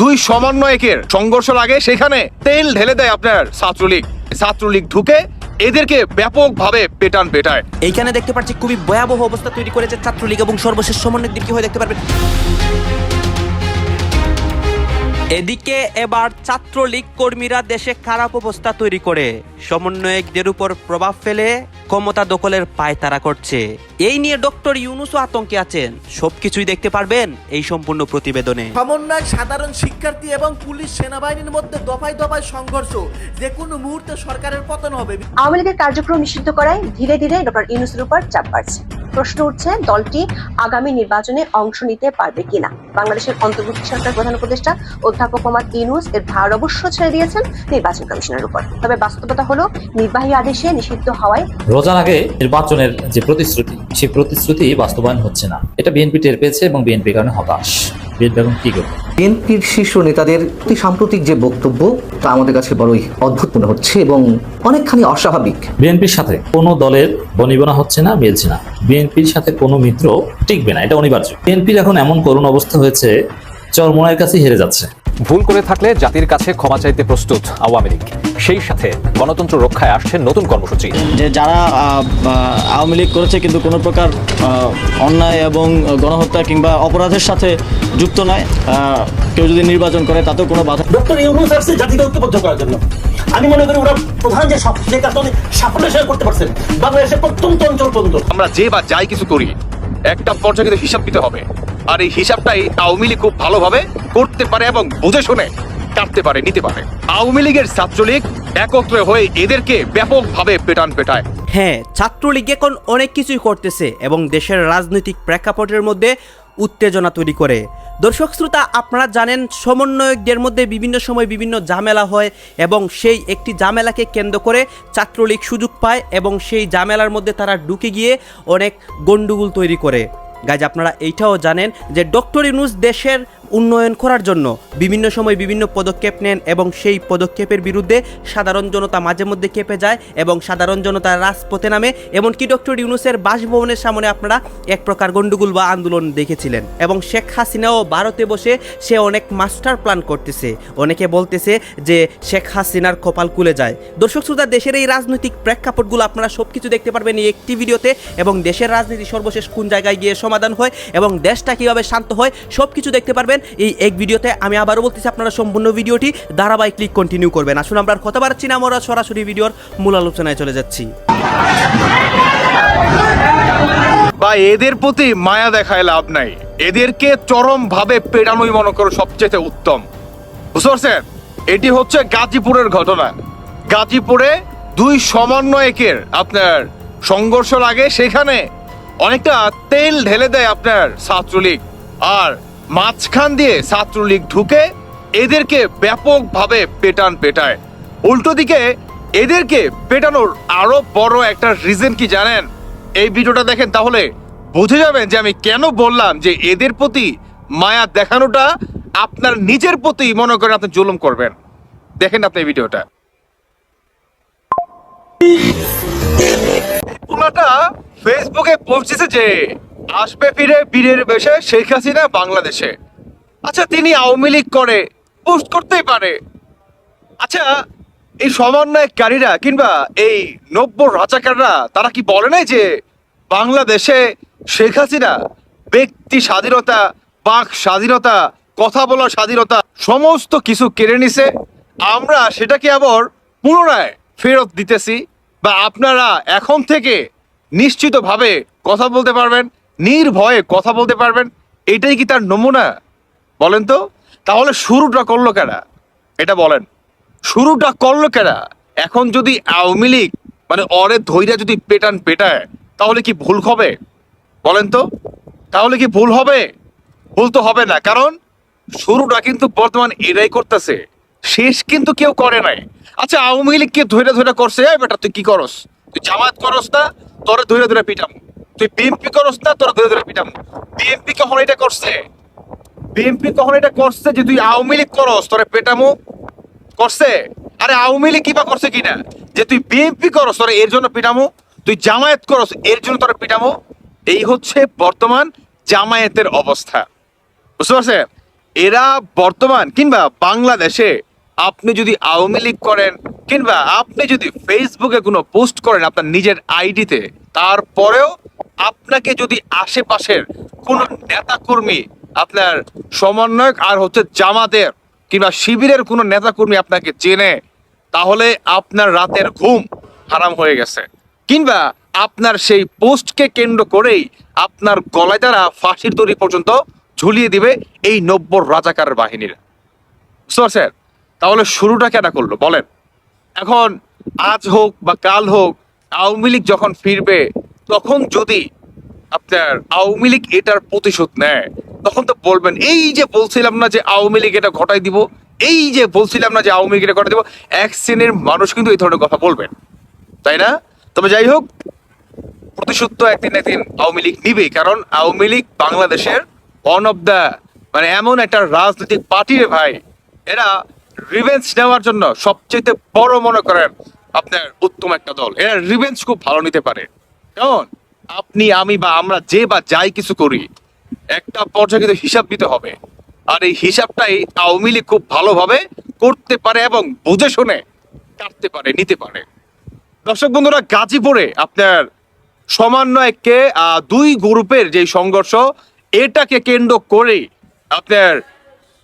দুই সমন্বয়কের সংঘর্ষ লাগে সেখানে তেল ঢেলে দেয় আপনার ছাত্রলীগ। ছাত্রলীগ ঢুকে এদেরকে ব্যাপকভাবে পেটান পেটায়। এইখানে দেখতে পাচ্ছি খুবই ভয়াবহ অবস্থা তৈরি করেছে ছাত্রলীগ এবং সর্বশেষ সমন্বয়কদের কি হয়ে দেখতে পারবেন? এদিকে এবার ছাত্রলীগ কর্মীরা দেশে খারাপ অবস্থা তৈরি করে। সমন্বয়কদের উপর প্রভাব ফেলে ক্ষমতা দখলের পায়তারা করছে। এই নিয়ে ডক্টর ইউনুসও আতঙ্কে আছেন। সবকিছুই দেখতে পারবেন এই সম্পূর্ণ প্রতিবেদনে। সমন্বয় সাধারণ শিক্ষার্থী এবং পুলিশ সেনাবাহিনীর মধ্যে দফায় দফায় সংঘর্ষ। যে কোনো মুহূর্তে সরকারের পতন হবে। আওয়ামী লীগের কার্যক্রম নিষিদ্ধ করায় ধীরে ধীরে ডক্টর ইউনুসের উপর চাপ বাড়ছে। প্রশ্ন উঠছে দলটি আগামী নির্বাচনে অংশ নিতে পারবে কিনা? বাংলাদেশের অন্তর্বর্তী সরকার প্রধান উপদেষ্টা অধ্যাপক মোহাম্মদ ইউনুস এর ভার অবশ্য ছেড়ে দিয়েছেন নির্বাচন কমিশনের উপর। তবে বাস্তবতা হলো নির্বাহী আদেশে নিষিদ্ধ হওয়ায় রোজার আগে নির্বাচনের যে প্রতিশ্রুতি সেই প্রতিশ্রুতি বাস্তবায়ন হচ্ছে না। এটা বিএনপি টের পেয়েছে এবং বিএনপির কারণে হতাশ। বিএনপি এখন কি করবে? বিএনপির শীর্ষ নেতাদের অতি সাম্প্রতিক যে বক্তব্য তা আমাদের কাছে বড়ই অদ্ভুত মনে হচ্ছে এবং অনেকখানি অস্বাভাবিক। বিএনপির সাথে কোনো দলের বনিবনা হচ্ছে না মিলছে না। বিএনপির সাথে কোনো মিত্র টিকবে না এটা অনিবার্য। বিএনপির এখন এমন করুণ অবস্থা হয়েছে চরমোনার কাছে হেরে যাচ্ছে। ভুল করে থাকলে জাতির কাছে ক্ষমা চাইতে প্রস্তুত আওয়ামী লীগ। সেই সাথে গণতন্ত্র রক্ষায় আসছে নতুন কর্মসূচি। যে যারা আওয়ামী লীগ করেছে কিন্তু কোনো প্রকার আহ, অন্যায় এবং গণহত্যা কিংবা অপরাধের সাথে যুক্ত নয় আহ, কেউ যদি নির্বাচন করে তাতেও কোনো বাধা ডক্টর ইউনুস আসছে জাতিকে ঐক্যবদ্ধ করার জন্য। আমি মনে করি ওরা প্রধান যে সব- যে সাফল্যের সঙ্গে করতে পারছেন বাংলাদেশের প্রত্যন্ত অঞ্চল পর্যন্ত। আমরা যে বা যাই কিছু করি একটা পর্যায়ে হিসাব দিতে হবে। আর এই হিসাবটাই আওয়ামী লীগ খুব ভালোভাবে করতে পারে এবং বুঝে শুনে কাটতে পারে, নিতে পারে। আওয়ামী লীগের ছাত্রলীগ একত্র হয়ে এদেরকে ব্যাপকভাবে পেটান পেটায়। হ্যাঁ ছাত্রলীগ এখন অনেক কিছুই করতেছে এবং দেশের রাজনৈতিক প্রেক্ষাপটের মধ্যে উত্তেজনা তৈরি করে। দর্শক শ্রোতা, আপনারা জানেন সমন্বয়কদের মধ্যে বিভিন্ন সময় বিভিন্ন ঝামেলা হয় এবং সেই একটি ঝামেলাকে কেন্দ্র করে ছাত্রলীগ সুযোগ পায় এবং সেই ঝামেলার মধ্যে তারা ঢুকে গিয়ে অনেক গণ্ডগোল তৈরি করে। গাইজ আপনারা এইটাও জানেন যে ডক্টর ইউনুস দেশের উন্নয়ন করার জন্য বিভিন্ন সময় বিভিন্ন পদক্ষেপ নেন এবং সেই পদক্ষেপের বিরুদ্ধে সাধারণ জনতা মাঝে মধ্যে কেঁপে যায় এবং সাধারণ জনতা রাজপথে নামে। এমনকি ডক্টর ইউনুসের বাসভবনের সামনে আপনারা এক প্রকার গন্ডগোল বা আন্দোলন দেখেছিলেন। এবং শেখ হাসিনাও ভারতে বসে সে অনেক মাস্টার প্ল্যান করতেছে। অনেকে বলতেছে যে শেখ হাসিনার কপাল খুলে যায়। দর্শক শ্রোতা, দেশের এই রাজনৈতিক প্রেক্ষাপটগুলো আপনারা সব কিছু দেখতে পারবেন এই একটি ভিডিওতে এবং দেশের রাজনীতি সর্বশেষ কোন জায়গায় গিয়ে সমাধান হয় এবং দেশটা কীভাবে শান্ত হয় সব কিছু দেখতে পারবেন। এই এক ভিডিওতে আমি আবারও বলতেছি আপনারা সম্পূর্ণ ভিডিওটি ধারাবাহিক ক্লিক কন্টিনিউ করবেন। আসুন, আমরা কথা বাড়ছি না, আমরা সরাসরি ভিডিওর মূল আলোচনায় চলে যাচ্ছি। বা এদের প্রতি মায়া দেখায় লাভ নাই। এদেরকে চরম ভাবে পেটানোই মনে করো সবচেয়ে উত্তম। বুঝতে এটি হচ্ছে গাজীপুরের ঘটনা। গাজীপুরে দুই সমন্বয়কের আপনার সংঘর্ষ লাগে। সেখানে অনেকটা তেল ঢেলে দেয় আপনার ছাত্রলীগ। আর মাঝখান দিয়ে ছাত্রলীগ ঢুকে এদেরকে ব্যাপকভাবে পেটান পেটায়। উল্টো দিকে এদেরকে পেটানোর আরও বড় একটা রিজন কি জানেন? এই ভিডিওটা দেখেন তাহলে বুঝে যাবেন যে আমি কেন বললাম যে এদের প্রতি মায়া দেখানোটা আপনার নিজের প্রতি মনে করেন আপনি জুলুম করবেন। দেখেন আপনি এই ভিডিওটা। ফেসবুকে পৌঁছেছে যে আসবে ফিরে বীরের বেশে শেখ হাসিনা বাংলাদেশে। আচ্ছা তিনি আওয়ামী লীগ করে পোস্ট করতেই পারে। আচ্ছা এই সমন্বয়কারীরা কিংবা এই নব্য রাজাকাররা, তারা কি বলে নাই যে বাংলাদেশে শেখ হাসিনা ব্যক্তি স্বাধীনতা, বাক স্বাধীনতা, কথা বলার স্বাধীনতা, সমস্ত কিছু কেড়ে নিছে? আমরা সেটাকে আবার পুনরায় ফেরত দিতেছি বা আপনারা এখন থেকে নিশ্চিতভাবে কথা বলতে পারবেন। নির্ভয়ে কথা বলতে পারবেন, এটাই কি তার নমুনা? বলেন তো, তাহলে শুরুটা করল কেনা এটা বলেন, শুরুটা করল কেনা এখন যদি আওয়ামী লীগ মানে অরে ধৈর্য যদি পেটান পেটায়, তাহলে কি ভুল হবে? বলেন তো, তাহলে কি ভুল হবে? ভুল তো হবে না, কারণ শুরুটা কিন্তু বর্তমান এরাই করতেছে, শেষ কিন্তু কেউ করে নাই। আচ্ছা আওয়ামী লীগকে ধৈর্য ধৈর্য করছে বেটা তুই কি করস? তুই জামাত করস না, তোরে ধৈর্য ধৈর্য পিটাম তুই বিএনপি করস না, তোরা ধরে ধরে পিটাম। বিএনপি কখন এটা করছে? বিএনপি কখন এটা করছে যে তুই আওয়ামী লীগ করস, তোরে পেটামো? করছে? আরে আওয়ামী লীগ কিবা করছে কিনা? যে তুই বিএনপি করস, তোরা এর জন্য পিটামো? তুই জামায়াত করস, এর জন্য তোরা পিটামো? এই হচ্ছে বর্তমান জামায়াতের অবস্থা। বুঝতে পারছেন? এরা বর্তমান কিংবা বাংলাদেশে আপনি যদি আওয়ামী লীগ করেন কিংবা আপনি যদি ফেসবুকে কোনো পোস্ট করেন আপনার নিজের আইডিতে, তারপরেও আপনাকে যদি আশেপাশের কোনো নেতাকর্মী, আপনার সমন্বয়ক আর হচ্ছে জামাতের কিংবা শিবিরের কোনো নেতাকর্মী আপনাকে চেনে, তাহলে আপনার রাতের ঘুম হারাম হয়ে গেছে। কিংবা আপনার সেই পোস্টকে কেন্দ্র করেই আপনার গলায় দ্বারা ফাঁসির দড়ি পর্যন্ত ঝুলিয়ে দিবে এই নব্বর রাজাকার বাহিনীর। পারছেন? তাহলে শুরুটা কেন করল? বলেন। এখন আজ হোক বা কাল হোক, আওয়ামী লীগ যখন ফিরবে, তখন যদি আপনার আওয়ামী লীগ এটার প্রতিশোধ নেয়, তখন তো বলবেন, এই যে বলছিলাম না যে আওয়ামী লীগ এটা ঘটাই দিব, এই যে বলছিলাম না যে আওয়ামী লীগ এটা ঘটাই দিব, এক শ্রেণির মানুষ কিন্তু এই ধরনের কথা বলবেন। তাই না? তবে যাই হোক, প্রতিশোধ তো একদিন একদিন আওয়ামী লীগ নিবেই, কারণ আওয়ামী লীগ বাংলাদেশের ওয়ান অফ দ্য মানে এমন একটা রাজনৈতিক পার্টি রে ভাই। এরা রিভেঞ্জ নেওয়ার জন্য সবচেয়ে বড় মনে করেন আপনার উত্তম একটা দল। এরা রিভেঞ্জ খুব ভালো নিতে পারে। কেমন? আপনি, আমি বা আমরা যে বা যাই কিছু করি, একটা পর্যায়ে কিন্তু হিসাব দিতে হবে। আর এই হিসাবটাই আওয়ামী লীগ খুব ভালোভাবে করতে পারে এবং বুঝে শুনে কাটতে পারে, নিতে পারে। দর্শক বন্ধুরা, গাজীপুরে আপনার সমন্বয়কে দুই গ্রুপের যে সংঘর্ষ, এটাকে কেন্দ্র করে আপনার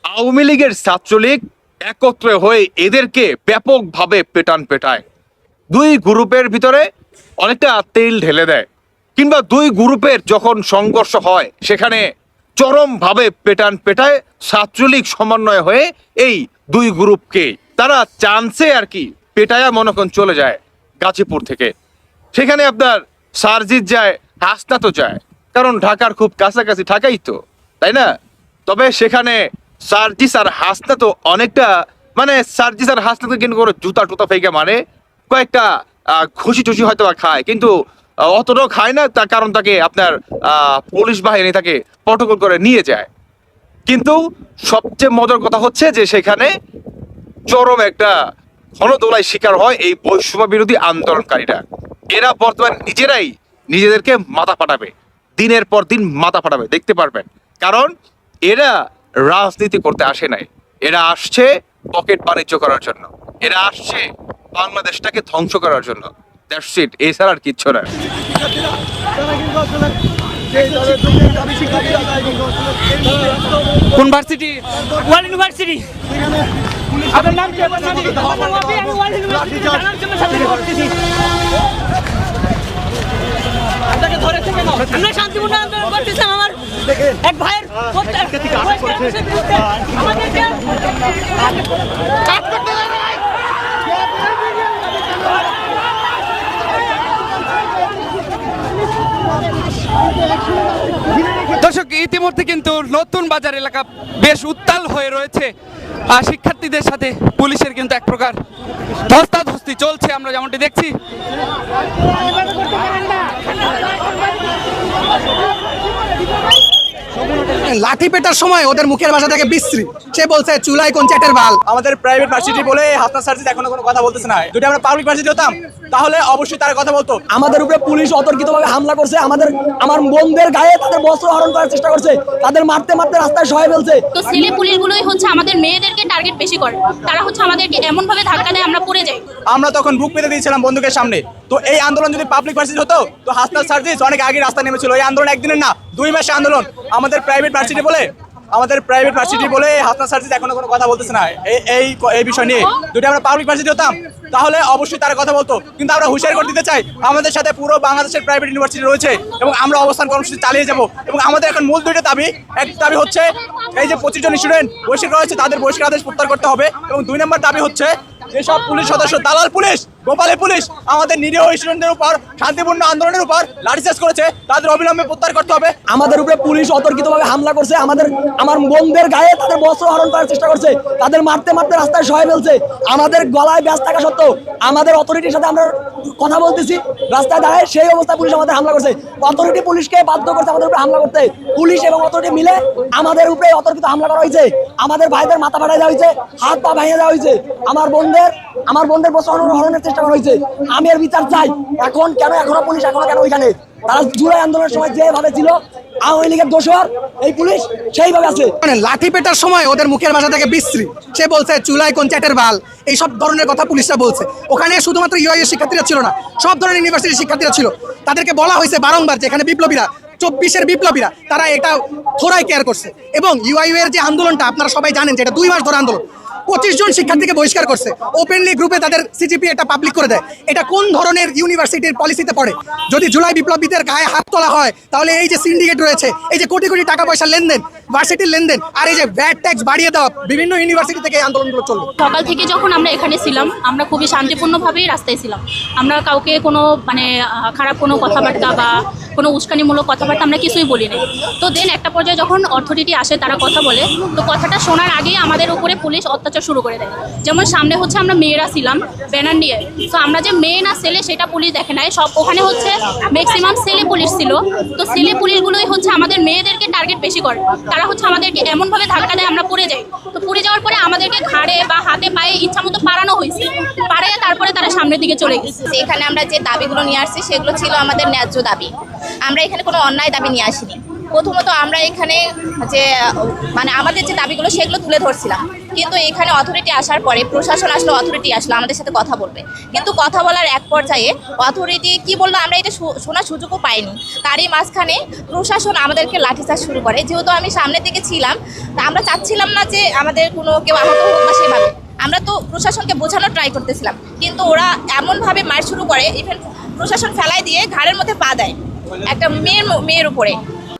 আওয়ামী লীগের ছাত্রলীগ একত্রে হয়ে এদেরকে ব্যাপকভাবে পেটান পেটায়। দুই গ্রুপের ভিতরে অনেকটা তেল ঢেলে দেয় কিংবা দুই গ্রুপের যখন সংঘর্ষ হয়, সেখানে চরমভাবে পেটান পেটায় ছাত্রলীগ সমন্বয় হয়ে এই দুই গ্রুপকে তারা চান্সে আর কি পেটায়া মনে চলে যায় গাজীপুর থেকে। সেখানে আপনার সারজিৎ যায় হাসনা তো যায়। কারণ ঢাকার খুব কাছাকাছি ঢাকাই তো, তাই না? তবে সেখানে সার্জিস আর হাসনা তো অনেকটা মানে সার্জিস আর হাসনা তো কিন্তু কোনো জুতা টুতা ফেকে মারে, কয়েকটা খুশি টুসি হয়তো খায়, কিন্তু অতটাও খায় না, তার কারণ তাকে আপনার পুলিশ বাহিনী তাকে প্রটোকল করে নিয়ে যায়। কিন্তু সবচেয়ে মজার কথা হচ্ছে যে সেখানে চরম একটা ঘনদোলায় শিকার হয় এই বৈষম্য বিরোধী আন্দোলনকারীরা। এরা বর্তমান নিজেরাই নিজেদেরকে মাথা ফাটাবে, দিনের পর দিন মাথা ফাটাবে, দেখতে পারবেন। কারণ এরা রাজনীতি করতে আসে নাই। এরা আসছে পকেট বাণিজ্য করার জন্য। এরা আসছে বাংলাদেশটাকে ধ্বংস করার জন্য। এছাড়া আর কিচ্ছু না। আমার এক ভাইয়ের দেয় নাই। দর্শক ইতিমধ্যে কিন্তু নতুন বাজার এলাকা বেশ উত্তাল হয়ে রয়েছে। আর শিক্ষার্থীদের সাথে পুলিশের কিন্তু এক প্রকার ধস্তাধস্তি চলছে আমরা যেমনটি দেখছি। ¡Vamos! ¡Vamos! ¡Vamos! ¡Vamos! ¡Vamos! ¡Vamos! লাঠি পেটার সময় ওদের মুখের ভাষা থেকে বিশ্রী। সে বলছে চুলাই কোন চ্যাটের বাল? আমাদের প্রাইভেট ভার্সিটি বলে হাসনা এখনও কোনো কথা বলতেছে না। যদি আমরা পাবলিক ভার্সিটি হতাম তাহলে অবশ্যই তারা কথা বলতো। আমাদের উপরে পুলিশ অতর্কিতভাবে হামলা করছে আমাদের আমার বোনদের গায়ে তাদের বস্ত্র হরণ করার চেষ্টা করছে তাদের মারতে মারতে রাস্তায় সহায় ফেলছে। তো ছেলে পুলিশগুলোই হচ্ছে আমাদের মেয়েদেরকে টার্গেট বেশি করে। তারা হচ্ছে আমাদেরকে এমন ভাবে ধাক্কা দেয় আমরা পড়ে যাই। আমরা তখন বুক পেতে দিয়েছিলাম বন্দুকের সামনে। তো এই আন্দোলন যদি পাবলিক ভার্সিটি হতো তো হাসনা সার্জিস অনেক আগে রাস্তা নেমেছিল। এই আন্দোলন একদিনের না দুই মাসে আন্দোলন। আমাদের প্রাইভেট ভার্সিটি বলে, আমাদের প্রাইভেট ভার্সিটি বলে হাসনা সার্জিস এখনও কোনো কথা বলতেছে না। এই এই বিষয় নিয়ে। যদি আমরা পাবলিক ভার্সিটি হতাম, তাহলে অবশ্যই তারা কথা বলতো। কিন্তু আমরা হুঁশিয়ার করে দিতে চাই, আমাদের সাথে পুরো বাংলাদেশের প্রাইভেট ইউনিভার্সিটি রয়েছে এবং আমরা অবস্থান কর্মসূচি চালিয়ে যাব। এবং আমাদের এখন মূল দুইটা দাবি, এক দাবি হচ্ছে, এই যে পঁচিশ জন স্টুডেন্ট বহিষ্কার রয়েছে তাদের বহিষ্কার আদেশ প্রত্যাহার করতে হবে। এবং দুই নম্বর দাবি হচ্ছে যেসব পুলিশ সদস্য, দালাল পুলিশ গোপালী পুলিশ, আমাদের নিরীহ স্টুডেন্টদের উপর, শান্তিপূর্ণ আন্দোলনের উপর লাঠিচার্জ করেছে। তাদের অবিলম্বে প্রত্যাহার করতে হবে। আমাদের উপরে পুলিশ অতর্কিতভাবে হামলা করছে। আমাদের, আমার বোনদের গায়ে তাদের বস্ত্র হরণ করার চেষ্টা করছে। তাদের মারতে মারতে রাস্তায় সহায় ফেলছে। আমাদের গলায় ব্যাস থাকা সত্ত্বেও আমাদের অথরিটির সাথে আমরা কথা বলতেছি। রাস্তায় দাঁড়ায় সেই অবস্থায় পুলিশ আমাদের হামলা করছে। অথরিটি পুলিশকে বাধ্য করছে আমাদের উপরে হামলা করতে। পুলিশ এবং অথরিটি মিলে আমাদের উপরে অতর্কিত হামলা করা হয়েছে। আমাদের ভাইদের মাথা ফাটাই দেওয়া হয়েছে। হাত পা ভেঙে দেওয়া হয়েছে। আমার বোনদের আমার বোনদের হরণ- হরণের চেষ্টা করা হয়েছে। আমি এর বিচার চাই। এখন কেন, এখনও পুলিশ এখনও কেন ওইখানে? তারা জুলাই আন্দোলনের সময় যেভাবে ছিল, আওয়ামী লীগের দোষর, এই পুলিশ সেইভাবে আছে। মানে লাঠি পেটার সময় ওদের মুখের ভাষা থেকে বিশ্রী। সে বলছে, চুলাই কোন চ্যাটের বাল? এইসব ধরনের কথা পুলিশরা বলছে। ওখানে শুধুমাত্র ইউআইএর শিক্ষার্থীরা ছিল না, সব ধরনের ইউনিভার্সিটির শিক্ষার্থীরা ছিল। তাদেরকে বলা হয়েছে বারংবার যে এখানে বিপ্লবীরা চব্বিশের বিপ্লবীরা, তারা এটা থোড়াই কেয়ার করছে। এবং ইউআইউ এর যে আন্দোলনটা, আপনারা সবাই জানেন যে এটা দুই মাস ধরে আন্দোলন। পঁচিশ জন শিক্ষার্থীকে বহিষ্কার করছে। ওপেনলি গ্রুপে তাদের সিজিপি এটা পাবলিক করে দেয়। এটা কোন ধরনের ইউনিভার্সিটির পলিসিতে পড়ে? যদি জুলাই বিপ্লবীদের গায়ে হাত তোলা হয়, তাহলে এই যে সিন্ডিকেট রয়েছে, এই যে কোটি কোটি টাকা পয়সা লেনদেন ভার্সিটির লেনদেন আর এই যে ভ্যাট ট্যাক্স বাড়িয়ে দেওয়া বিভিন্ন ইউনিভার্সিটি থেকে আন্দোলনগুলো চলবে। সকাল থেকে যখন আমরা এখানে ছিলাম, আমরা খুবই শান্তিপূর্ণভাবেই রাস্তায় ছিলাম। আমরা কাউকে কোনো মানে খারাপ কোনো কথাবার্তা বা কোনো উস্কানিমূলক কথাবার্তা আমরা কিছুই বলি নাই। তো দেন একটা পর্যায়ে যখন অথরিটি আসে, তারা কথা বলে। তো কথাটা শোনার আগেই আমাদের উপরে পুলিশ অত্যাচার শুরু করে দেয়। যেমন সামনে হচ্ছে আমরা মেয়েরা ছিলাম, ব্যানার নিয়ে। তো আমরা যে মেয়ে না, ছেলে সেটা পুলিশ দেখে নাই। সব ওখানে হচ্ছে ম্যাক্সিমাম ছেলে পুলিশ ছিল। তো ছেলে পুলিশগুলোই হচ্ছে আমাদের মেয়েদেরকে টার্গেট বেশি করে। তারা হচ্ছে আমাদেরকে এমনভাবে ধাক্কা দেয়, আমরা পড়ে যাই। তো পড়ে যাওয়ার পরে আমাদেরকে ঘাড়ে বা হাতে পায়ে ইচ্ছা মতো পারানো হয়েছে। পাড়ায় তারপরে তারা সামনের দিকে চলে গেছে। এখানে আমরা যে দাবিগুলো নিয়ে আসছি, সেগুলো ছিল আমাদের ন্যায্য দাবি। আমরা এখানে কোনো অন্যায় দাবি নিয়ে আসিনি। প্রথমত আমরা এখানে যে মানে আমাদের যে দাবিগুলো, সেগুলো তুলে ধরছিলাম। কিন্তু এখানে অথরিটি আসার পরে প্রশাসন আসলো অথরিটি আসলো, আমাদের সাথে কথা বলবে। কিন্তু কথা বলার এক পর্যায়ে অথরিটি কি বলল, আমরা এটা শোনার সুযোগও পাইনি। তারই মাঝখানে প্রশাসন আমাদেরকে লাঠিচার্জ শুরু করে। যেহেতু আমি সামনের দিকে ছিলাম আমরা চাচ্ছিলাম না যে আমাদের কোনো কেউ আহত হোক বা সেভাবে। আমরা তো প্রশাসনকে বোঝানোর ট্রাই করতেছিলাম। কিন্তু ওরা এমনভাবে মার শুরু করে ইভেন প্রশাসন ফেলাই দিয়ে ঘাড়ের মধ্যে পা দেয় একটা মেয়ের মেয়ের উপরে।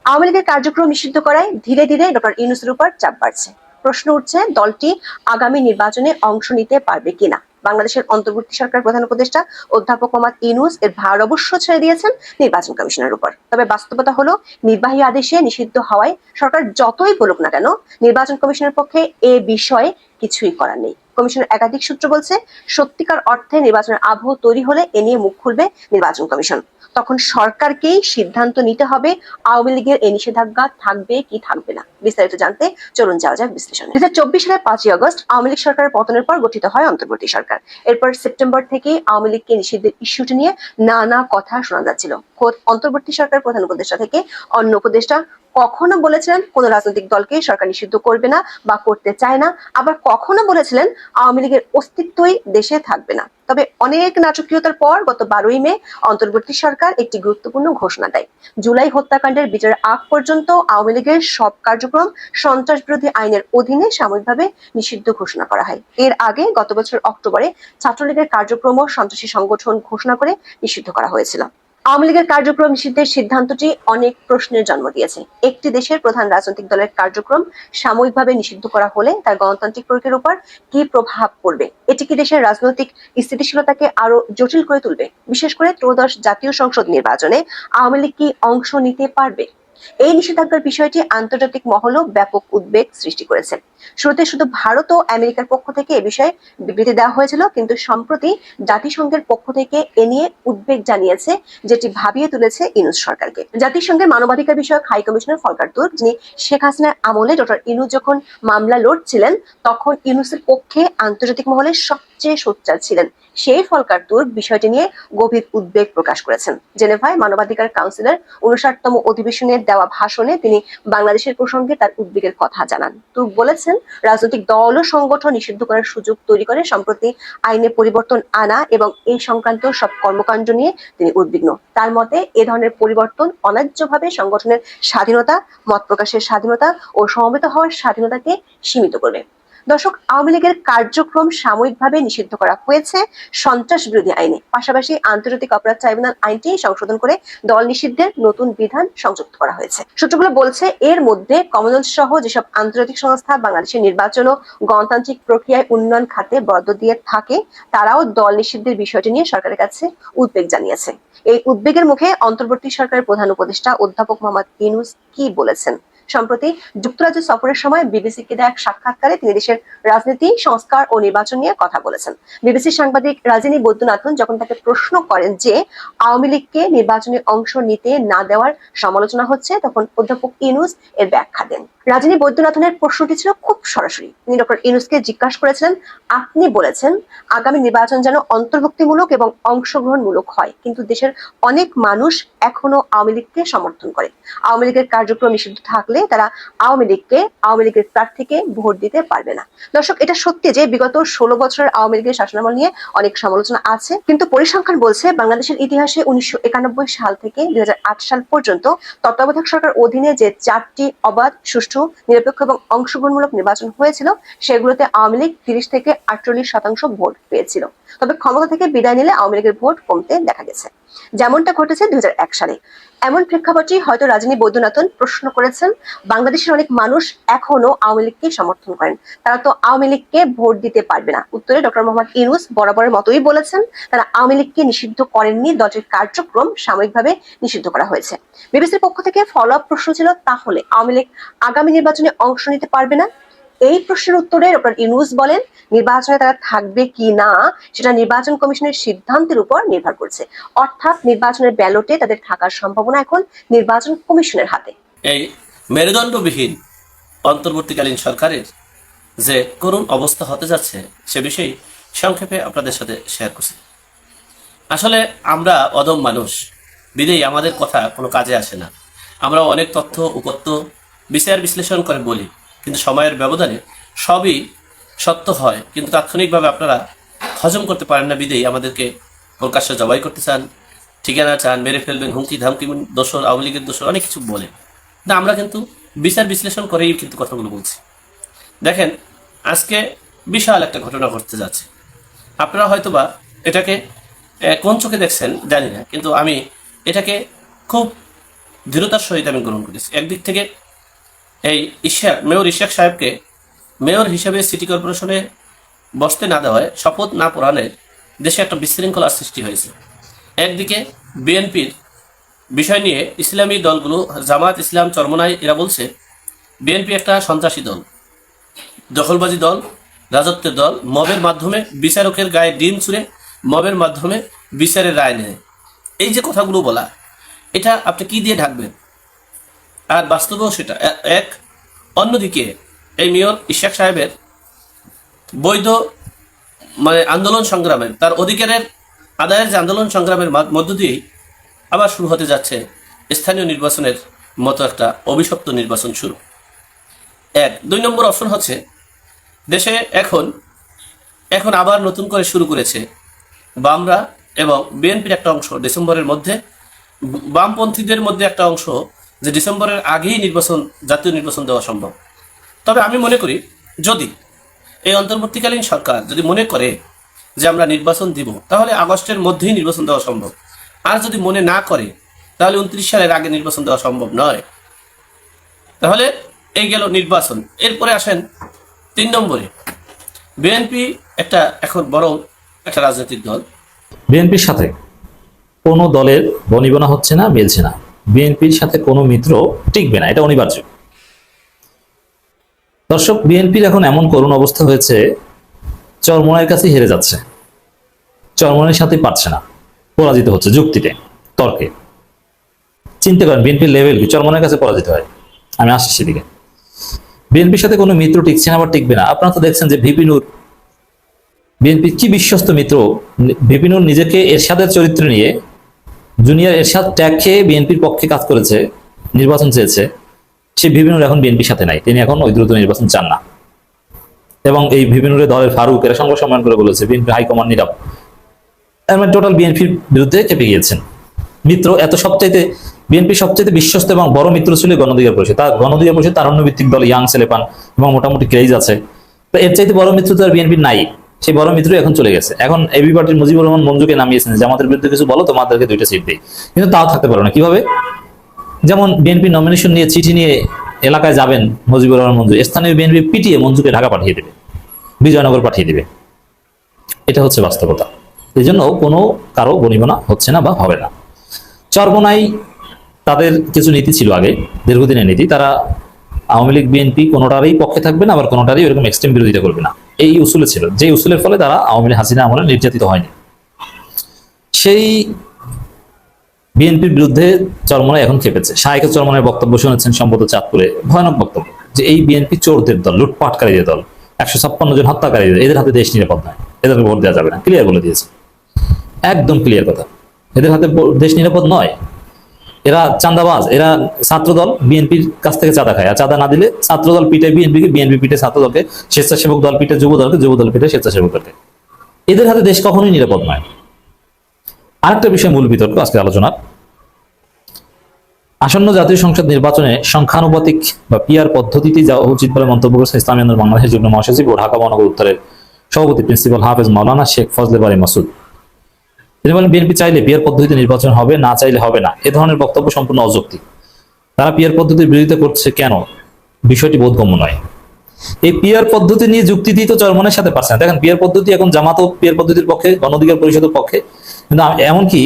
আওয়ামী লীগের কার্যক্রম নিষিদ্ধ করায় ধীরে ধীরে ডক্টর ইউনুসের উপর চাপ বাড়ছে। প্রশ্ন উঠছে, দলটি আগামী নির্বাচনে অংশ নিতে পারবে কিনা? বাংলাদেশের অন্তর্বর্তী সরকার প্রধান উপদেষ্টা অধ্যাপক মোহাম্মদ ইউনুস এর ভার অবশ্য ছেড়ে দিয়েছেন নির্বাচন কমিশনের উপর। তবে বাস্তবতা হলো, নির্বাহী আদেশে নিষিদ্ধ হওয়ায় সরকার যতই বলুক না কেন, নির্বাচন কমিশনের পক্ষে এ বিষয়ে কিছুই করার নেই। কমিশনের একাধিক সূত্র বলছে, সত্যিকার অর্থে নির্বাচনের আবহ তৈরি হলে এ নিয়ে মুখ খুলবে নির্বাচন কমিশন। তখন সরকারকেই সিদ্ধান্ত নিতে হবে, আওয়ামী লীগের এই নিষেধাজ্ঞা থাকবে কি থাকবে না। বিস্তারিত জানতে চলুন যাওয়া যাক বিশ্লেষণে। দু চব্বিশ সালের পাঁচই আগস্ট আওয়ামী লীগ সরকারের পতনের পর গঠিত হয় অন্তর্বর্তী সরকার। এরপর সেপ্টেম্বর থেকে আওয়ামী লীগকে নিষিদ্ধের ইস্যুটি নিয়ে নানা কথা শোনা যাচ্ছিল। খোদ অন্তর্বর্তী সরকার প্রধান উপদেষ্টা থেকে অন্য উপদেষ্টা কখনো বলেছিলেন কোন রাজনৈতিক দলকে সরকার নিষিদ্ধ করবে না বা করতে চায় না। আবার কখনো বলেছিলেন আওয়ামী লীগের অস্তিত্বই দেশে থাকবে না। তবে অনেক নাটকীয়তার পর গত বারোই মে অন্তর্বর্তী সরকার একটি গুরুত্বপূর্ণ ঘোষণা দেয়। জুলাই হত্যাকাণ্ডের বিচারের আগ পর্যন্ত আওয়ামী লীগের সব কার্যক্রম সন্ত্রাস বিরোধী আইনের অধীনে সাময়িকভাবে নিষিদ্ধ ঘোষণা করা হয়। এর আগে গত বছর অক্টোবরে ছাত্রলীগের কার্যক্রম ও সন্ত্রাসী সংগঠন ঘোষণা করে নিষিদ্ধ করা হয়েছিল। আওয়ামী লীগের কার্যক্রম নিষিদ্ধের সিদ্ধান্তটি অনেক প্রশ্নের জন্ম দিয়েছে। একটি দেশের প্রধান রাজনৈতিক দলের কার্যক্রম সাময়িকভাবে নিষিদ্ধ করা হলে তার গণতান্ত্রিক প্রয়োগের উপর কি প্রভাব পড়বে? এটি কি দেশের রাজনৈতিক স্থিতিশীলতাকে আরও জটিল করে তুলবে? বিশেষ করে ত্রয়োদশ জাতীয় সংসদ নির্বাচনে আওয়ামী লীগ কি অংশ নিতে পারবে? এই নিষেধাজ্ঞার বিষয়টি আন্তর্জাতিক মহলও ব্যাপক উদ্বেগ সৃষ্টি করেছে। শুরুতে শুধু ভারত ও আমেরিকার পক্ষ থেকে এ বিষয়ে বিবৃতি দেওয়া হয়েছিল, কিন্তু সম্প্রতি জাতিসংঘের পক্ষ থেকে এ নিয়ে উদ্বেগ জানিয়েছে, যেটি ভাবিয়ে তুলেছে ইনুস সরকারকে। জাতিসংঘের মানবাধিকার বিষয়ক হাই কমিশনার ফলকার তুর্ক যিনি শেখ হাসিনার আমলে ডক্টর ইনুস যখন মামলা লড়ছিলেন, তখন ইনুসের পক্ষে আন্তর্জাতিক মহলে সবচেয়ে সোচ্চার ছিলেন, সেই ফলকার তুর্ক বিষয়টি নিয়ে গভীর উদ্বেগ প্রকাশ করেছেন। জেনেভায় মানবাধিকার কাউন্সিলের উনষাটতম অধিবেশনে দেওয়া ভাষণে তিনি বাংলাদেশের প্রসঙ্গে তার উদ্বেগের কথা জানান। তুর্ক বলেছেন, রাজনৈতিক দল ও সংগঠন নিষিদ্ধ করার সুযোগ তৈরি করে সম্প্রতি আইনে পরিবর্তন আনা এবং এই সংক্রান্ত সব কর্মকাণ্ড নিয়ে তিনি উদ্বিগ্ন। তার মতে, এ ধরনের পরিবর্তন অন্যায্যভাবে সংগঠনের স্বাধীনতা, মত প্রকাশের স্বাধীনতা ও সমবেত হওয়ার স্বাধীনতাকে সীমিত করবে। দর্শক, আওয়ামী লীগের কার্যক্রম সাময়িকভাবে নিষিদ্ধ করা হয়েছে সন্ত্রাস বিরোধী আইনে। পাশাপাশি আন্তর্জাতিক অপরাধ ট্রাইব্যুনাল আইনটি সংশোধন করে দল নিষিদ্ধের নতুন বিধান সংযুক্ত করা হয়েছে। সূত্রগুলো বলছে, এর মধ্যে কমনওয়েলথ সহ যেসব আন্তর্জাতিক সংস্থা বাংলাদেশের নির্বাচন ও গণতান্ত্রিক প্রক্রিয়ায় উন্নয়ন খাতে বরাদ্দ দিয়ে থাকে, তারাও দল নিষিদ্ধের বিষয়টি নিয়ে সরকারের কাছে উদ্বেগ জানিয়েছে। এই উদ্বেগের মুখে অন্তর্বর্তী সরকারের প্রধান উপদেষ্টা অধ্যাপক মোহাম্মদ ইনুস কি বলেছেন? সম্প্রতি যুক্তরাজ্য সফরের সময় বিবিসিকে দেয়া এক সাক্ষাৎকারে তিনি দেশের রাজনীতি, সংস্কার ও নির্বাচন নিয়ে কথা বলেছেন। বিবিসি সাংবাদিক রাজিনী বৈদ্যনাথন যখন তাকে প্রশ্ন করেন যে আওয়ামী লীগকে নির্বাচনে অংশ নিতে না দেওয়ার সমালোচনা হচ্ছে, তখন অধ্যাপক ইনুস এর ব্যাখ্যা দেন। রাজনী বৈদ্যনাথনের প্রশ্নটি ছিল খুব সরাসরি। তিনি ডক্টর ইনুসকে জিজ্ঞাসা করেছিলেন, আপনি বলেছেন আগামী নির্বাচন যেন অন্তর্ভুক্তিমূলক এবং অংশগ্রহণমূলক হয়, কিন্তু দেশের অনেক মানুষ এখনও আওয়ামী লীগকে সমর্থন করে। আওয়ামী লীগের কার্যক্রম নিষিদ্ধ থাকলে তারা আওয়ামী লীগকে, আওয়ামী লীগের প্রার্থীকে ভোট দিতে পারবে না। দর্শক, এটা সত্যি যে বিগত ষোলো বছরের আওয়ামী লীগের শাসনামল নিয়ে অনেক সমালোচনা আছে, কিন্তু পরিসংখ্যান বলছে বাংলাদেশের ইতিহাসে উনিশশো একানব্বই সাল থেকে দুই হাজার আট সাল পর্যন্ত তত্ত্বাবধায়ক সরকার অধীনে যে চারটি অবাধ সুষ্ঠু নিরপেক্ষ এবং অংশগ্রহণমূলক নির্বাচন হয়েছিল, সেগুলোতে আওয়ামী লীগ তিরিশ থেকে আটচল্লিশ শতাংশ ভোট পেয়েছিল। তবে ক্ষমতা থেকে বিদায় নিলে আওয়ামী লীগের ভোট কমতে দেখা গেছে। যেমনটা ঘটেছে দুই সালে। এমন প্রেক্ষাপটে হয়তো রাজনী বৈদ্যনাথন প্রশ্ন করেছেন, বাংলাদেশের অনেক মানুষ এখনও আওয়ামী লীগকে সমর্থন করেন। তারা তো আওয়ামী লীগকে ভোট দিতে পারবে না। উত্তরে ডক্টর মোহাম্মদ ইউনুস বরাবরের মতোই বলেছেন, তারা আওয়ামী লীগকে নিষিদ্ধ করেননি, দলটির কার্যক্রম সাময়িকভাবে নিষিদ্ধ করা হয়েছে। বিবিসির পক্ষ থেকে ফলো আপ প্রশ্ন ছিল, তাহলে আওয়ামী লীগ আগামী নির্বাচনে অংশ নিতে পারবে না? এই প্রশ্নের উত্তরে ডক্টর ইউনুস বলেন, নির্বাচনে তারা থাকবে কি না, সেটা নির্বাচন কমিশনের সিদ্ধান্তের উপর নির্ভর করছে। অর্থাৎ নির্বাচনের ব্যালটে তাদের থাকার সম্ভাবনা এখন নির্বাচন কমিশনের হাতে। এই মেরুদণ্ডবিহীন অন্তর্বর্তীকালীন সরকারের যে করুণ অবস্থা হতে যাচ্ছে, সে বিষয়ে সংক্ষেপে আপনাদের সাথে শেয়ার করছি। আসলে আমরা অদম মানুষ বিদেই আমাদের কথা কোনো কাজে আসে না। আমরা অনেক তথ্য, উপত্য বিচার বিশ্লেষণ করে বলি। কিন্তু সময়ের ব্যবধানে সবই সত্য হয়। কিন্তু তাৎক্ষণিকভাবে আপনারা হজম করতে পারেন না বিদেই আমাদেরকে প্রকাশ্যে জবাই করতে চান, ঠিকানা চান, মেরে ফেলবেন, হুমকি, ধামকি, দোষর, আওয়ামী লীগের দোষর, অনেক কিছু বলে না, আমরা কিন্তু বিচার বিশ্লেষণ করেই কিন্তু কথাগুলো বলছি। দেখেন, আজকে বিশাল একটা ঘটনা ঘটতে যাচ্ছে। আপনারা হয়তোবা এটাকে কোন চোখে দেখছেন জানি না, কিন্তু আমি এটাকে খুব দৃঢ়তার সহিত আমি গ্রহণ করেছি। একদিক থেকে এই ইশাক, মেয়র ইশাক সাহেবকে মেয়র হিসেবে সিটি কর্পোরেশনে বসতে না দেওয়ায় শপথ না পড়ানোর দেশে একটা বিশৃঙ্খলার সৃষ্টি হয়েছে। একদিকে বিএনপির বিষয় নিয়ে ইসলামী দলগুলো জামাত ইসলাম চরমনাই এরা বলছে, বিএনপি একটা সন্ত্রাসী দল, দখলবাজি দল, রাজত্বের দল, মবের মাধ্যমে বিচারকের গায়ে ডিম ছুঁড়ে, মবের মাধ্যমে বিচারের রায় নেয়। এই যে কথাগুলো বলা, এটা আপনি কি দিয়ে ঢাকবেন? আর বাস্তবেও সেটা। এক, অন্যদিকে এই মেয়র ইশাক সাহেবের বৈধ মানে আন্দোলন সংগ্রামের, তার অধিকারের আদায়ের যে আন্দোলন সংগ্রামের মধ্য দিয়েই আবার শুরু হতে যাচ্ছে স্থানীয় নির্বাচনের মতো একটা অভিশপ্ত নির্বাচন শুরু। এক, দুই নম্বর অপশন হচ্ছে, দেশে এখন এখন আবার নতুন করে শুরু করেছে বামরা এবং বিএনপির একটা অংশ। ডিসেম্বরের মধ্যে বামপন্থীদের মধ্যে একটা অংশ যে ডিসেম্বরের আগেই নির্বাচন, জাতীয় নির্বাচন দেওয়া সম্ভব। তবে আমি মনে করি, যদি এই অন্তর্বর্তীকালীন সরকার যদি মনে করে যে আমরা নির্বাচন দিব, তাহলে আগস্টের মধ্যেই নির্বাচন দেওয়া সম্ভব। আর যদি মনে না করে, তাহলে উনত্রিশ সালের আগে নির্বাচন দেওয়া সম্ভব নয়। তাহলে এই গেল নির্বাচন। এরপরে আসেন তিন নম্বরে। বিএনপি একটা এখন বড় একটা রাজনৈতিক দল। বিএনপির সাথে কোনো দলের বনিবনা হচ্ছে না, মিলছে না। বিএনপির সাথে কোনো মিত্র টিকবে না, এটা অনিবার্য। দর্শক, বিএনপির এখন এমন করুণ অবস্থা হয়েছে চরমনের কাছে হেরে যাচ্ছে। চরমনের সাথে পারছে না, পরাজিত হচ্ছে যুক্তিতে, তর্কে। চিন্তা করেন, বিএনপির লেভেল কি? চরমনের কাছে পরাজিত হয়। আমি আসছি সেদিকে। বিএনপির সাথে কোনো মিত্র টিকছে না বা টিকবে না, আপনারা তো দেখছেন যে ভিপি নূর, বিএনপির কি বিশ্বস্ত মিত্র, ভিপি নূর নিজেকে এরশাদের চরিত্র নিয়ে জুনিয়র এরশাদ ট্যাগ খেয়ে বিএনপির পক্ষে কাজ করেছে, নির্বাচন চেয়েছে। সে ভিপিনুর এখন বিএনপির সাথে নাই। তিনি এখন ওই দ্রুত নির্বাচন চান না। এবং এই ভিপিনুরের দলের ফারুক এরা সংবাদ সম্মান করে বলেছে বিএনপি হাইকমান্ড নীরব। মানে টোটাল বিএনপির বিরুদ্ধে কেঁপে গিয়েছেন। মিত্র এত সবচাইতে বিএনপি সবচাইতে বিশ্বস্ত এবং বড় মিত্র ছিল গণধিকার পরিষদ। তার গণধিকার পরিষদ তারণ্য ভিত্তিক দল ইয়াং ছেলেপান এবং মোটামুটি ক্রেজ আছে। তো এর চাইতে বড় মিত্র তো আর বিএনপির নাই। সেই বড় মিত্র এখন চলে গেছে। এখন এবি পার্টির মুজিবুর রহমান মঞ্জুকে নামিয়েছেন যে, আমাদের বিরুদ্ধে কিছু বলো, তোমাদেরকে দুইটা সিট দিই। কিন্তু তাও থাকতে পারো না। কীভাবে? যেমন বিএনপি নমিনেশন নিয়ে, চিঠি নিয়ে এলাকায় যাবেন মুজিবুর রহমান মঞ্জু, স্থানীয় বিএনপি পিটিয়ে মঞ্জুকে ঢাকা পাঠিয়ে দেবে, বিজয়নগর পাঠিয়ে দেবে। এটা হচ্ছে বাস্তবতা। এই জন্য কোনো কারও বনিবনা হচ্ছে না বা হবে না। চরবনাই তাদের কিছু নীতি ছিল আগে, দীর্ঘদিনের নীতি। তারা আওয়ামী লীগ, বিএনপি কোনোটারই পক্ষে থাকবে না, আবার কোনোটারই এরকম এক্সট্রিম বিরোধিতা করবে না। এই উসুলে ছিল। যে উসুলের ফলে তারা আওয়ামী লীগ হাসিনা আমলে নির্যাতিত হয়নি। সেই বিএনপির বিরুদ্ধে চরমনাই এখন খেপেছে। শাহেকের চরমনের বক্তব্য শুনেছেন সম্ভবত চাঁদপুরে। ভয়ানক বক্তব্য। যে এই বিএনপি চোরদের দল, লুটপাটকারীদের দল, একশো ছাপ্পান্ন জন হত্যাকারীদের এদের হাতে দেশ নিরাপদ নয়। এদেরকে ভোট দেওয়া যাবে না। ক্লিয়ার বলে দিয়েছে। একদম ক্লিয়ার কথা। এদের হাতে দেশ নিরাপদ নয়। এরা চাঁদাবাজ, এরা ছাত্রদল বিএনপির কাছ থেকে চাঁদা খায়। আর চাঁদা না দিলে ছাত্রদল পিঠে বিএনপিকে, বিএনপি পিঠে ছাত্রদলকে, স্বেচ্ছাসেবক দল পিঠে যুব দলকে যুব দল পিঠে স্বেচ্ছাসেবক দলকে এদের হাতে দেশ কখনোই নিরাপদ নয়। আরেকটা বিষয় মূল বিতর্ক আজকের আলোচনার। আসন্ন জাতীয় সংসদ নির্বাচনে সংখ্যানুপাতিক বা পিআর পদ্ধতিতে যাওয়া উচিত বলে মন্তব্য করেছেন ইসলামী আন্দোলন বাংলাদেশের যুগ্ম মহাসচিব ও ঢাকা মহানগর উত্তরের সভাপতি প্রিন্সিপাল হাফেজ মাওলানা শেখ ফজলে বারি মাসুদ। তিনি বলেন বিএনপি চাইলে পিয়ার পদ্ধতিতে নির্বাচন হবে, না চাইলে হবে না। এ ধরনের বক্তব্য সম্পূর্ণ অযৌক্তিক। তারা পিয়ার পদ্ধতির বিরোধিতা করছে কেন? বিষয়টি বোধগম্য নয়। এই পিয়ার পদ্ধতি নিয়ে যুক্তি দিয়ে তো চরমনের সাথে পারছে না। দেখেন পিয়ার পদ্ধতি এখন জামাতও পিয়ার পদ্ধতির পক্ষে গণ অধিকার পরিষদের পক্ষে, কিন্তু এমনকি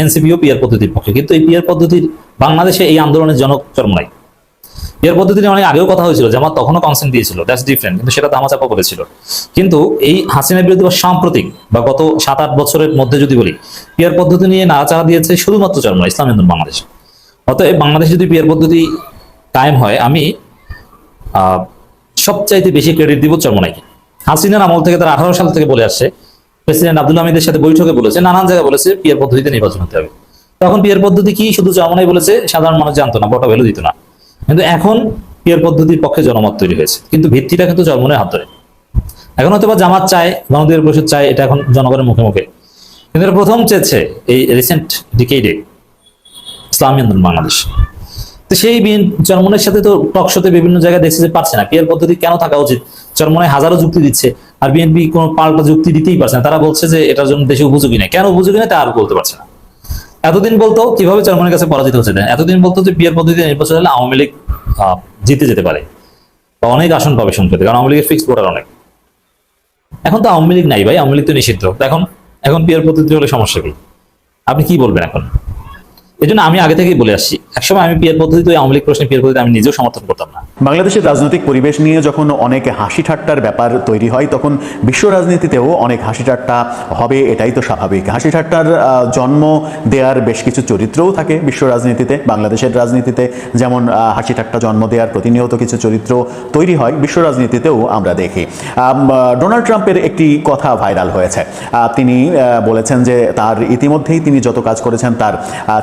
এনসিপিও পিয়ার পদ্ধতির পক্ষে। কিন্তু এই পিয়ার পদ্ধতির বাংলাদেশে এই আন্দোলনের জনক চরমনাই পদ্ধতি নিয়ে অনেক আগেও কথা হয়েছিল জামাত তখনও কনসেন্ট দিয়েছিল দ্যাটস ডিফারেন্ট কিন্তু সেটা দামাচাপা করেছিল কিন্তু এই হাসিনার বিরুদ্ধে বা সাম্প্রতিক বা গত সাত আট বছরের মধ্যে যদি বলি পিয়ার পদ্ধতি নিয়ে নাড়াচাড়া দিয়েছে শুধুমাত্র চরমনাই ইসলাম আন্দোলন বাংলাদেশ। অতএব বাংলাদেশে যদি পিয়ার পদ্ধতি কায়েম হয়, আমি সবচাইতে বেশি ক্রেডিট দিব চরমনাইকে। হাসিনার আমল থেকে তারা আঠারো সাল থেকে বলে আসছে, প্রেসিডেন্ট আব্দুল হামিদের সাথে বৈঠকে বলেছে, নানান জায়গায় বলেছে পিয়ার পদ্ধতিতে নির্বাচন হতে হবে। তখন পিয়ার পদ্ধতি কি? শুধু চরমনাই বলেছে, সাধারণ মানুষ জানতো না বটা ভ্যালু দিত না। কিন্তু এখন পিয়ার পদ্ধতির পক্ষে জনমত তৈরি হয়েছে। কিন্তু ভিত্তিটা কিন্তু চরমনের হাত ধরে। এখন হয়তো জামাত চায় গণতন্ত্রের পরিষদ চায়, এটা এখন জনগণের মুখে মুখে। কিন্তু প্রথম চেয়েছে এই রিসেন্ট ডিকেডে ইসলামী আন্দোলন বাংলাদেশ। তো সেই চরমনের সাথে তো টকশোতে বিভিন্ন জায়গায় দেখছে যে পারছে না। পিয়ার পদ্ধতি কেন থাকা উচিত? চরমনে হাজারো যুক্তি দিচ্ছে, আর বিএনপি কোনো পাল্টা যুক্তি দিতেই পারছে না। তারা বলছে যে এটার জন্য দেশে উপযোগী নেই কেন উপযোগী নেই তা আর বলতে পারছে না। এতদিন বলতো কীভাবে চেয়ারম্যানের কাছে পরাজিত হচ্ছে এতদিন বলতো যে পিয়ার পদ্ধতিতে নির্বাচন হলে আওয়ামী লীগ জিতে যেতে পারে। বা অনেক আসন পাবে সংসদে কারণ আওয়ামী লীগের ফিক্স ভোটার অনেক। এখন তো আওয়ামী লীগ নাই ভাই, আওয়ামী লীগ তো নিষিদ্ধ। এখন এখন পিয়ার পদ্ধতি হলে সমস্যা কি? আপনি কি বলবেন এখন? এই জন্য আমি আগে থেকেই বলে আসছি, একসময় আমি পিয়ার পদ্ধতি আওয়ামী লীগ প্রশ্নে পিয়ার পদ্ধতি আমি নিজেও সমর্থন করতাম না। বাংলাদেশের রাজনৈতিক পরিবেশ নিয়ে যখন অনেক হাসি ঠাট্টার ব্যাপার তৈরি হয়, তখন বিশ্ব রাজনীতিতেও অনেক হাসি ঠাট্টা হবে, এটাই তো স্বাভাবিক। হাসি ঠাট্টার জন্ম দেওয়ার বেশ কিছু চরিত্রও থাকে বিশ্ব রাজনীতিতে। বাংলাদেশের রাজনীতিতে যেমন হাসি ঠাট্টা জন্ম দেওয়ার প্রতিনিয়ত কিছু চরিত্র তৈরি হয়, বিশ্ব রাজনীতিতেও আমরা দেখি। ডোনাল্ড ট্রাম্পের একটি কথা ভাইরাল হয়েছে। তিনি বলেছেন যে তার ইতিমধ্যেই তিনি যত কাজ করেছেন, তার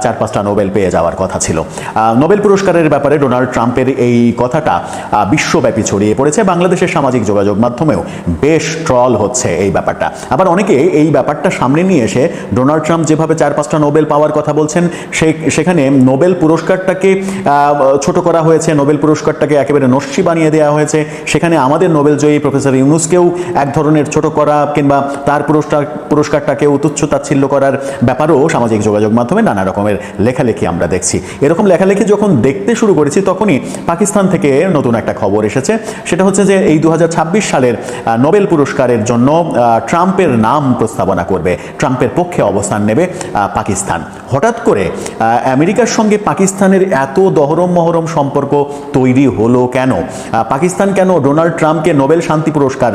চার পাঁচটা নোবেল পেয়ে যাওয়ার কথা ছিল। নোবেল পুরস্কারের ব্যাপারে ডোনাল্ড ট্রাম্পের এই কথাটা বিশ্বব্যাপী ছড়িয়ে পড়েছে। বাংলাদেশের সামাজিক যোগাযোগ মাধ্যমেও বেশ ট্রল হচ্ছে এই ব্যাপারটা। আবার অনেকে এই ব্যাপারটা সামনে নিয়ে এসে ডোনাল্ড ট্রাম্প যেভাবে চার পাঁচটা নোবেল পাওয়ার কথা বলছেন সেখানে নোবেল পুরস্কারটাকে ছোট করা হয়েছে, নোবেল পুরস্কারটাকে একেবারে নস্যি বানিয়ে দেওয়া হয়েছে। সেখানে আমাদের নোবেল জয়ী প্রফেসর ইউনুসকেও এক ধরনের ছোট করা কিংবা তার পুরস্কার, পুরস্কারটাকেও তুচ্ছ তাচ্ছিল্য করার ব্যাপারও সামাজিক যোগাযোগ মাধ্যমে নানা রকমের লেখালেখি আমরা দেখছি। এরকম লেখালেখি যখন দেখতে শুরু করেছি, তখনই পাকিস্তান থেকে নতুন একটা খবর এসেছে। সেটা হচ্ছে যে এই দু হাজার ছাব্বিশ সালের নোবেল পুরস্কারের জন্য ট্রাম্পের নাম প্রস্তাবনা করবে। ট্রাম্পের পক্ষে অবস্থান নেবে পাকিস্তান। হঠাৎ করে আমেরিকার সঙ্গে পাকিস্তানের এত দহরম মহরম সম্পর্ক তৈরি হলো কেন? পাকিস্তান কেন ডোনাল্ড ট্রাম্পকে নোবেল শান্তি পুরস্কার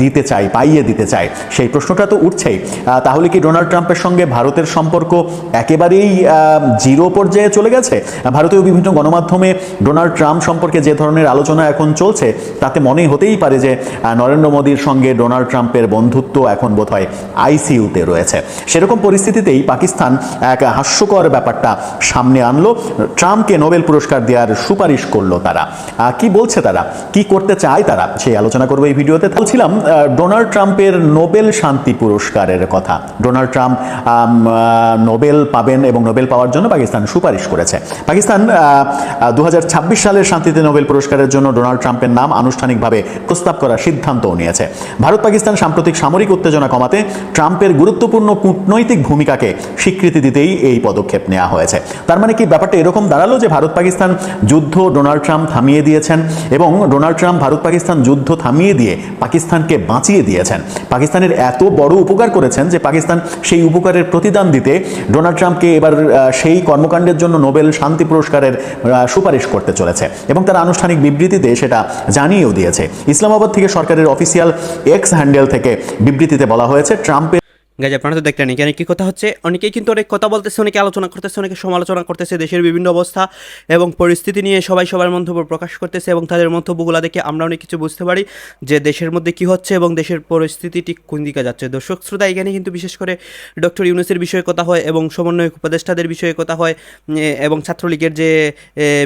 দিতে চায়, পাইয়ে দিতে চায়? সেই প্রশ্নটা তো উঠছেই। তাহলে কি ডোনাল্ড ট্রাম্পের সঙ্গে ভারতের সম্পর্ক একেবারেই জিরো পর্যায়ে চলে গেছে। ভারতীয় বিভিন্ন গণমাধ্যমে ডোনাল্ড ট্রাম্প সম্পর্কে যে ধরনের আলোচনা এখন চলছে, তাতে মনে হতেই পারে যে নরেন্দ্র মোদীর সঙ্গে ডোনাল্ড ট্রাম্পের বন্ধুত্ব এখন বোধহয় আইসিইউতে রয়েছে। সেরকম পরিস্থিতিতেই পাকিস্তান এক হাস্যকর ব্যাপারটা সামনে আনলো। ট্রাম্পকে নোবেল পুরস্কার দেওয়ার সুপারিশ করল তারা। কি বলছে তারা? কি করতে চায় তারা? সেই আলোচনা করব এই ভিডিওতে। বলছিলাম ডোনাল্ড ট্রাম্পের নোবেল শান্তি পুরস্কারের কথা। ডোনাল্ড ট্রাম্প নোবেল পাবেন এবং নোবেল পাওয়ার জন্য পাকিস্তান সুপারিশ করেছে। পাকিস্তান দু সালের শান্তিতে নোবেল পুরস্কারের জন্য ডোনাল্ড ট্রাম্পের নাম আনুষ্ঠানিকভাবে প্রস্তাব করার সিদ্ধান্তও নিয়েছে। ভারত, পাকিস্তান সাম্প্রতিক সামরিক উত্তেজনা কমাতে ট্রাম্পের গুরুত্বপূর্ণ কূটনৈতিক ভূমিকাকে স্বীকৃতি দিতেই এই পদক্ষেপ নেওয়া হয়েছে। তার মানে কি ব্যাপারটা এরকম দাঁড়াল যে ভারত, পাকিস্তান যুদ্ধ ডোনাল্ড ট্রাম্প থামিয়ে দিয়েছেন এবং ডোনাল্ড ট্রাম্প ভারত, পাকিস্তান যুদ্ধ থামিয়ে দিয়ে পাকিস্তানকে বাঁচিয়ে দিয়েছেন? পাকিস্তানের এত বড় উপকার করেছেন যে পাকিস্তান সেই উপকারের প্রতিদান দিতে ডোনাল্ড ট্রাম্পকে এবার সেই কর্মকাণ্ডের জন্য নোবেল শান্তি পুরস্কারের সুপারিশ করতে চলেছে এবং তার আনুষ্ঠানিক বিবৃতিতে সেটা জানিয়েও দিয়েছে। ইসলামাবাদ থেকে সরকারের অফিসিয়াল এক্স হ্যান্ডেল থেকে বিবৃতিতে বলা হয়েছে, ট্রাম্পের গাইজ, আপনারা তো দেখলেন, এখানে কি কথা হচ্ছে? অনেকেই কিন্তু অনেক কথা বলতেছে, অনেকে আলোচনা করতেছে, অনেকে সমালোচনা করতেছে, দেশের বিভিন্ন অবস্থা এবং পরিস্থিতি নিয়ে সবাই সবার মন্তব্য প্রকাশ করতেছে এবং তাদের মন্তব্যগুলো দেখে আমরা অনেক কিছু বুঝতে পারি যে দেশের মধ্যে কি হচ্ছে এবং দেশের পরিস্থিতি ঠিক কোন দিকে যাচ্ছে। দর্শক শ্রোতা, এখানে কিন্তু বিশেষ করে ডক্টর ইউনুসের বিষয়ে কথা হয় এবং সমন্বয়ক উপদেষ্টাদের বিষয়ে কথা হয় এবং ছাত্রলীগের যে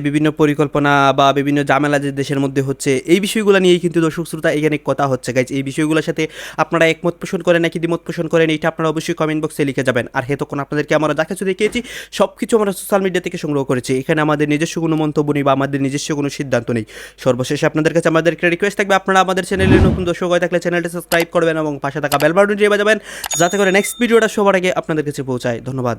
বিভিন্ন পরিকল্পনা বা বিভিন্ন ঝামেলা যে দেশের মধ্যে হচ্ছে, এই বিষয়গুলো নিয়েই কিন্তু দর্শক শ্রোতা এখানে কথা হচ্ছে। গাইজ, এই বিষয়গুলোর সাথে আপনারা একমত পোষণ করেন নাকি দ্বিমত পোষণ করেন এইটা আপনারা অবশ্যই কমেন্ট বক্সে লিখে যাবেন। আর হে আপনাদেরকে আমরা যা কিছু দেখিয়েছি সব কিছু আমরা সোশ্যাল মিডিয়া থেকে সংগ্রহ করেছি। এখানে আমাদের নিজস্ব কোনো মন্তব্য নেই বা আমাদের নিজস্ব কোনো সিদ্ধান্ত নেই। সর্বশেষে আপনাদের কাছে আমাদের একটা রিকোয়েস্ট থাকবে, আপনারা আমাদের চ্যানেলে নতুন দর্শক হয়ে থাকলে চ্যানেলটা সাবস্ক্রাইব করবেন এবং পাশে থাকা বেল বাটনটি বাজাবেন যাতে করে নেক্সট ভিডিওটা সবার আগে আপনাদের কাছে পৌঁছায়। ধন্যবাদ।